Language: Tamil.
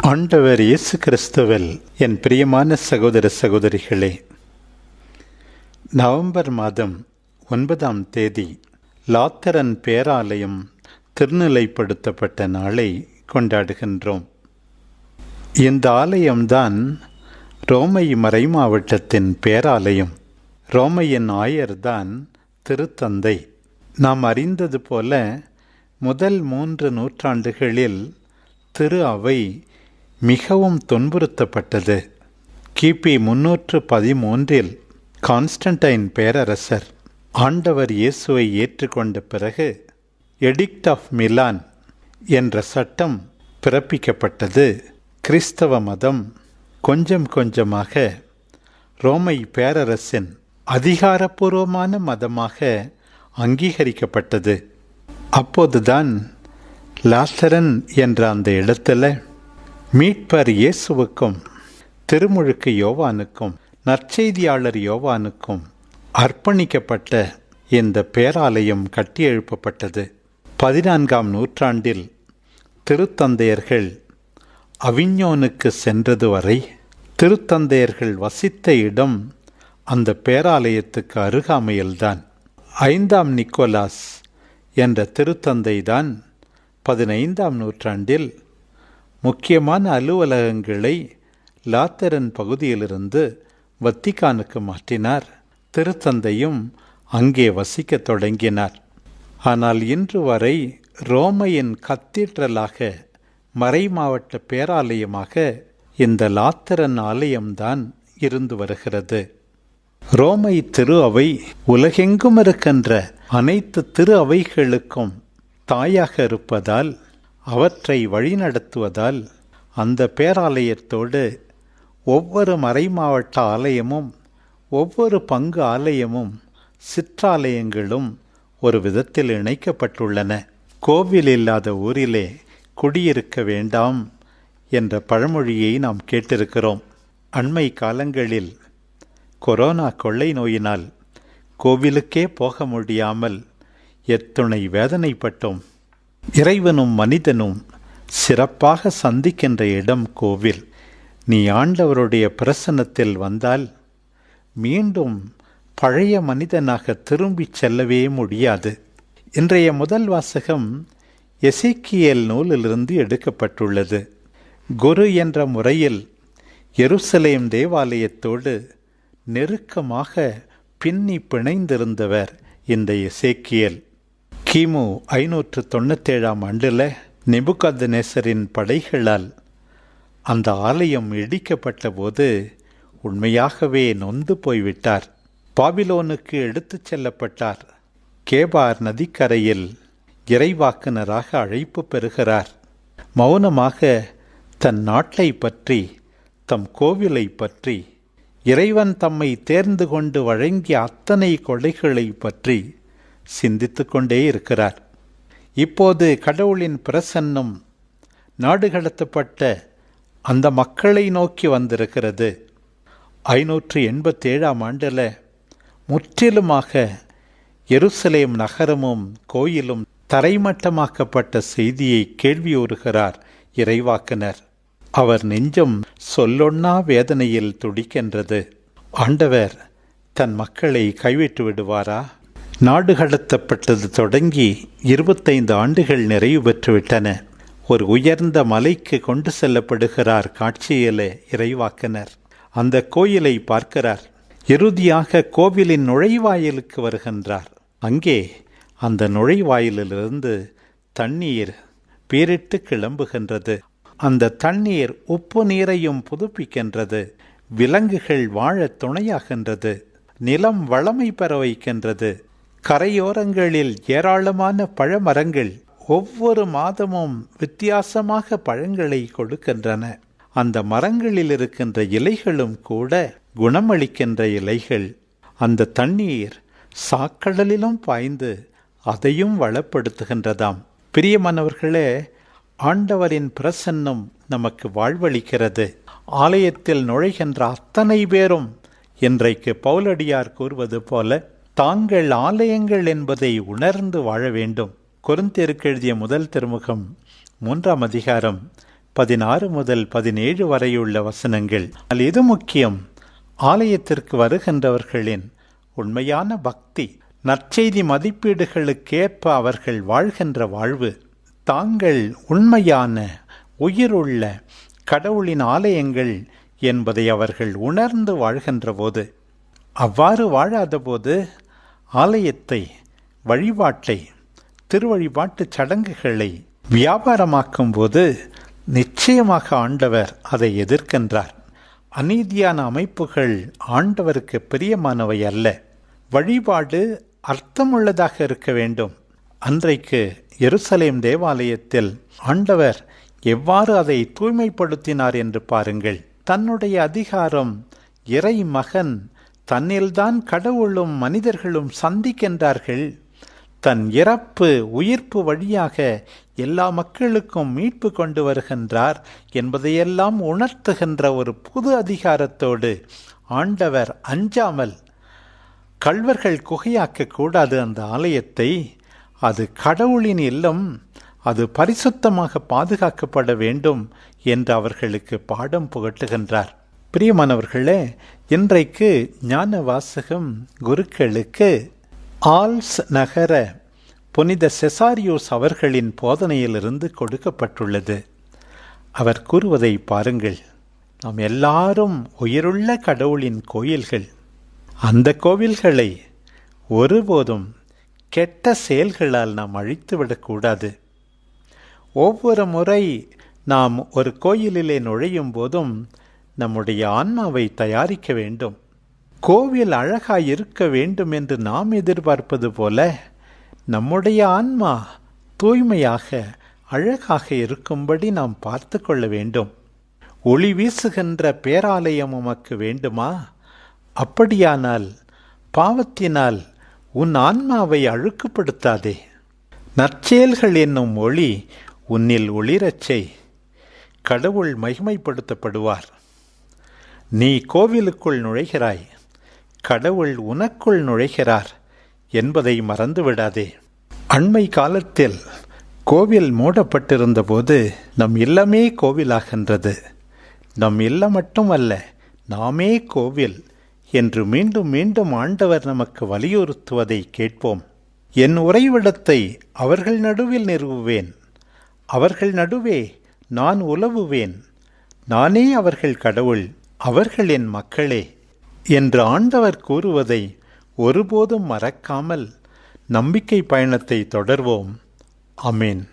ஆண்டவர் இயேசு கிறிஸ்துவில் என் பிரியமான சகோதர சகோதரிகளே நவம்பர் மாதம் ஒன்பதாம் தேதி லாத்தரன் பேராலயம் திருநிலைப்படுத்தப்பட்ட நாளை கொண்டாடுகின்றோம். இந்த ஆலயம்தான் ரோமை மறைமாவட்டத்தின் பேராலயம். ரோமையின் ஆயர்தான் திருத்தந்தை. நாம் அறிந்தது போல முதல் மூன்று நூற்றாண்டுகளில் திரு அவை மிகவும் துன்புறுத்தப்பட்டது. கிபி முன்னூற்று பதிமூன்றில் கான்ஸ்டன்டைன் பேரரசர் ஆண்டவர் இயேசுவை ஏற்றுக்கொண்ட பிறகு எடிக்ட் ஆஃப் மிலான் என்ற சட்டம் பிறப்பிக்கப்பட்டது. கிறிஸ்தவ மதம் கொஞ்சம் கொஞ்சமாக ரோமை பேரரசின் அதிகாரப்பூர்வமான மதமாக அங்கீகரிக்கப்பட்டது. அப்போதுதான் லாசரன் என்ற அந்த இடத்துல மீட்பர் இயேசுவுக்கும் திருமுழுக்கு யோவானுக்கும் நற்செய்தியாளர் யோவானுக்கும் அர்ப்பணிக்கப்பட்ட இந்த பேராலயம் கட்டியெழுப்பப்பட்டது. பதினான்காம் நூற்றாண்டில் திருத்தந்தையர்கள் அவிஞோனுக்கு சென்றது வரை திருத்தந்தையர்கள் வசித்த இடம் அந்த பேராலயத்துக்கு அருகாமையில்தான். ஐந்தாம் நிக்கோலாஸ் என்ற திருத்தந்தைதான் பதினைந்தாம் நூற்றாண்டில் முக்கியமான அலுவலகங்களை லாத்தரன் பகுதியிலிருந்து வத்திக்கானுக்கு மாற்றினார். திருத்தந்தையும் அங்கே வசிக்கத் தொடங்கினார். ஆனால் இன்று வரை ரோமையின் கத்தீட்ரலாக மறைமாவட்ட பேராலயமாக இந்த லாத்தரன் ஆலயம்தான் இருந்து வருகிறது. ரோமை திரு அவை உலகெங்கும் இருக்கின்ற அனைத்து திரு அவைகளுக்கும் தாயாக இருப்பதால் அவற்றை வழிநடத்துவதால் அந்த பேராலயத்தோடு ஒவ்வொரு மறைமாவட்ட ஆலயமும் ஒவ்வொரு பங்கு ஆலயமும் சிற்றாலயங்களும் ஒரு விதத்தில் இணைக்கப்பட்டுள்ளன. கோவில் இல்லாத ஊரிலே குடியிருக்க வேண்டாம் என்ற பழமொழியை நாம் கேட்டிருக்கிறோம். அண்மை காலங்களில் கொரோனா கொள்ளை நோயினால் கோவிலுக்கே போக முடியாமல் எத்துணை வேதனைப்பட்டோம். இறைவனும் மனிதனும் சிறப்பாக சந்திக்கின்ற இடம் கோவில். நீ ஆண்டவருடைய பிரசன்னத்தில் வந்தால் மீண்டும் பழைய மனிதனாக திரும்பிச் செல்லவே முடியாது. இன்றைய முதல் வாசகம் எசேக்கியேல் நூலிலிருந்து எடுக்கப்பட்டுள்ளது. குரு என்ற முறையில் எருசலேம் தேவாலயத்தோடு நெருக்கமாக பின்னி பிணைந்திருந்தவர் இந்த எசேக்கியல். கிமு ஐநூற்று தொண்ணூத்தேழாம் ஆண்டில் நெபுகத் நேசரின் படைகளால் அந்த ஆலயம் இடிக்கப்பட்ட போது உண்மையாகவே நொந்து போய்விட்டார். பாபிலோனுக்கு எடுத்துச் செல்லப்பட்டார். கேபார் நதிக்கரையில் இறைவாக்குனராக அழைப்பு பெறுகிறார். மௌனமாக தன் நாட்டை பற்றி தம் கோவிலை பற்றி இறைவன் தம்மை தேர்ந்து கொண்டு வழங்கிய அத்தனை கொடைகளை பற்றி சிந்தித்து கொண்டே இருக்கிறார் இப்போது கடவுளின் பிரசன்னம் நாடு கடத்தப்பட்ட அந்த மக்களை நோக்கி வந்திருக்கிறது. ஐநூற்று எண்பத்தேழாம் ஆண்டில் முற்றிலுமாக எருசலேம் நகரமும் கோயிலும் தரைமட்டமாக்கப்பட்ட செய்தியை கேள்வியுறுகிறார் இறைவாக்கினர். அவர் நெஞ்சம் சொல்லொன்னா வேதனையில் துடிக்கின்றது. ஆண்டவர் தன் மக்களை கைவிட்டு விடுவாரா? நாடு கடத்தப்பட்டது தொடங்கி இருபத்தைந்து ஆண்டுகள் நிறைவு பெற்றுவிட்டன. ஒரு உயர்ந்த மலைக்கு கொண்டு செல்லப்படுகிறார் காட்சியிலே இறைவாக்கினர். அந்த கோயிலை பார்க்கிறார். இறுதியாக கோவிலின் நுழைவாயிலுக்கு வருகின்றார். அங்கே அந்த நுழைவாயிலிலிருந்து தண்ணீர் பீரிட்டு கிளம்புகின்றது. அந்த தண்ணீர் உப்பு நீரையும் புதுப்பிக்கின்றது. விலங்குகள் வாழ துணையாகின்றது. நிலம் வளமை பெற வைக்கின்றது. கரையோரங்களில் ஏராளமான பழமரங்கள் ஒவ்வொரு மாதமும் வித்தியாசமாக பழங்களை கொடுக்கின்றன. அந்த மரங்களில் இருக்கின்ற இலைகளும் கூட குணமளிக்கின்ற இலைகள். அந்த தண்ணீர் சாக்கடலிலும் பாய்ந்து அதையும் வளப்படுத்துகின்றதாம். பிரியமானவர்களே ஆண்டவரின் பிரசன்னம் நமக்கு வாழ்வளிக்கிறது. ஆலயத்தில் நுழைகின்ற அத்தனை பேரும் இன்றைக்கு பவுலடியார் கூறுவது போல தாங்கள் ஆலயங்கள் என்பதை உணர்ந்து வாழ வேண்டும். கொருந்தியருக்கு எழுதிய முதல் திருமுகம் மூன்றாம் அதிகாரம் பதினாறு முதல் பதினேழு வரையுள்ள வசனங்கள். அதில் எது முக்கியம்? ஆலயத்திற்கு வருகின்றவர்களின் உண்மையான பக்தி நற்செய்தி மதிப்பீடுகளுக்கேற்ப அவர்கள் வாழ்கின்ற வாழ்வு தாங்கள் உண்மையான உயிருள்ள கடவுளின் ஆலயங்கள் என்பதை அவர்கள் உணர்ந்து வாழ்கின்ற போது அவ்வாறு வாழாத போது ஆலயத்தை வழிபாட்டை திருவழிபாட்டு சடங்குகளை வியாபாரமாக்கும் போது நிச்சயமாக ஆண்டவர் அதை எதிர்க்கின்றார். அநீதியான அமைப்புகள் ஆண்டவருக்கு பிரியமானவை அல்ல. வழிபாடு அர்த்தமுள்ளதாக இருக்க வேண்டும். அன்றைக்கு எருசலேம் தேவாலயத்தில் ஆண்டவர் எவ்வாறு அதை தூய்மைப்படுத்தினார் என்று பாருங்கள். தன்னுடைய அதிகாரம் இறை மகன் தன்னில்தான் கடவுளும் மனிதர்களும் சந்திக்கின்றார்கள். தன் இறப்பு உயிர்ப்பு வழியாக எல்லா மக்களுக்கும் மீட்பு கொண்டு வருகின்றார் என்பதையெல்லாம் உணர்த்துகின்ற ஒரு புது அதிகாரத்தோடு ஆண்டவர் அஞ்சாமல் கள்வர்கள் குகையாக்க கூடாது அந்த ஆலயத்தை அது கடவுளின் இல்லம் அது பரிசுத்தமாக பாதுகாக்கப்பட வேண்டும் என்று அவர்களுக்கு பாடம் புகட்டுகின்றார். பிரியமானவர்களே இன்றைக்கு ஞான வாசகம் குருக்களுக்கு ஆல்ஸ் நகர புனித செசாரியோஸ் அவர்களின் போதனையிலிருந்து கொடுக்கப்பட்டுள்ளது. அவர் கூறுவதை பாருங்கள். நாம் எல்லாரும் உயிருள்ள கடவுளின் கோயில்கள். அந்த கோவில்களை ஒருபோதும் கெட்ட செயல்களால் நாம் அழித்துவிடக்கூடாது ஒவ்வொரு முறை நாம் ஒரு கோயிலிலே நுழையும் போதும் நம்முடைய ஆன்மாவை தயாரிக்க வேண்டும். கோவில் அழகாய் இருக்க வேண்டும் என்று நாம் எதிர்பார்ப்பது போல நம்முடைய ஆன்மா தூய்மையாக அழகாக இருக்கும்படி நாம் பார்த்து கொள்ள வேண்டும். ஒளி வீசுகின்ற பேராலயம் உமக்கு வேண்டுமா? அப்படியானால் பாவத்தினால் உன் ஆன்மாவை அழுக்குப்படுத்தாதே. நற்செயல்கள் என்னும் ஒளி உன்னில் ஒளிரச்சை கடவுள் மகிமைப்படுத்தப்படுவார். நீ கோவிலுக்குள் நுழைகிறாய் கடவுள் உனக்குள் நுழைகிறார் என்பதை மறந்துவிடாதே. அண்மை காலத்தில் கோவில் மூடப்பட்டிருந்த போது நம் இல்லமே கோவிலாகின்றது. நம் இல்லம் மட்டுமல்ல நாமே கோவில் என்று மீண்டும் மீண்டும் ஆண்டவர் நமக்கு வலியுறுத்துவதை கேட்போம். என் உறைவிடத்தை அவர்கள் நடுவில் நிறுவுவேன். அவர்கள் நடுவே நான் உலவுவேன். நானே அவர்கள் கடவுள் அவர்கள் என் மக்களே என்று ஆண்டவர் கூறுவதை ஒருபோதும் மறக்காமல் நம்பிக்கை பயணத்தை தொடர்வோம். அமேன்